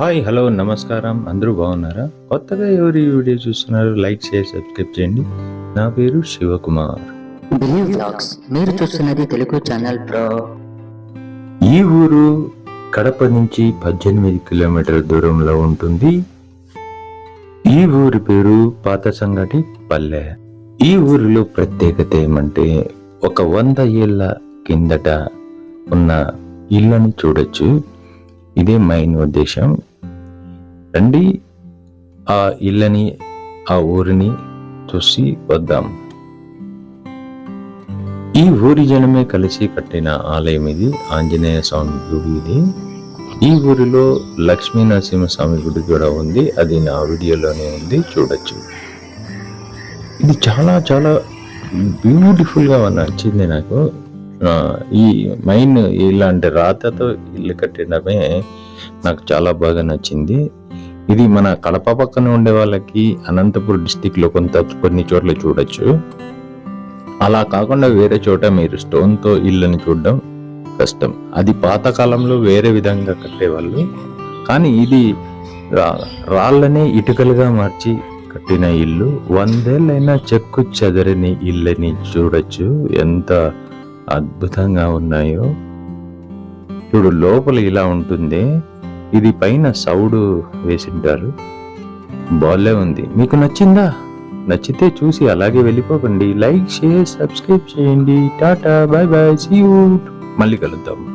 Hi hello నమస్కారం. అందరూ బాగున్నారా? కొత్తగా ఎవరు ఈ వీడియో చూస్తున్నారు లైక్ షేర్ సబ్స్క్రైబ్ చేయండి. నా పేరు శివకుమార్. బిలీవ్ బ్లాగ్స్ మీరు చూస్తున్నది తెలుగు ఛానల్ బ్రో. ఈ ఊరు కడప నుంచి పద్దెనిమిది కిలోమీటర్ల దూరంలో ఉంటుంది. ఈ ఊరి పేరు పాత సంగటి పల్లె. ఈ ఊరిలో ప్రత్యేకత ఏమంటే ఒక వంద ఏళ్ళ కిందట ఉన్న ఇళ్ళని చూడొచ్చు. ఇదే మెయిన్ ఉద్దేశం రండి ఆ ఇళ్ళని ఆ ఊరిని చూసి వద్దాం. ఈ ఊరి జనమే కలిసి కట్టిన ఆలయం ఇది ఆంజనేయ స్వామి గుడి ఇది. ఈ ఊరిలో లక్ష్మీ నరసింహస్వామి గుడి కూడా ఉంది అది నా వీడియోలోనే ఉంది చూడొచ్చు. ఇది చాలా చాలా బ్యూటిఫుల్గా నచ్చింది నాకు. ఈ మైన్ ఇలాంటి రాతతో ఇల్లు కట్టడమే నాకు చాలా బాగా నచ్చింది. ఇది మన కడప పక్కన ఉండే వాళ్ళకి అనంతపురం డిస్టిక్లో కొంత కొన్ని చోట్ల చూడొచ్చు. అలా కాకుండా వేరే చోట మీరు స్టోన్తో ఇళ్ళని చూడడం కష్టం. అది పాతకాలంలో వేరే విధంగా కట్టేవాళ్ళు. కానీ ఇది రాళ్ళనే ఇటుకలుగా మార్చి కట్టిన ఇల్లు. వందేళ్ళైనా చెక్కు చెదరని ఇల్లని చూడొచ్చు. ఎంత అద్భుతంగా ఉన్నాయో. చూడు లోపల ఇలా ఉంటుంది. ఇది పైన సౌడు వేసింటారు. బాలే ఉంది. మీకు నచ్చిందా? నచ్చితే చూసి అలాగే వెళ్ళిపోకండి. లైక్ షేర్ సబ్స్క్రైబ్ చేయండి. టాటా బాయ్ బాయ్ సీ యూ. మళ్ళీ కలుద్దాం.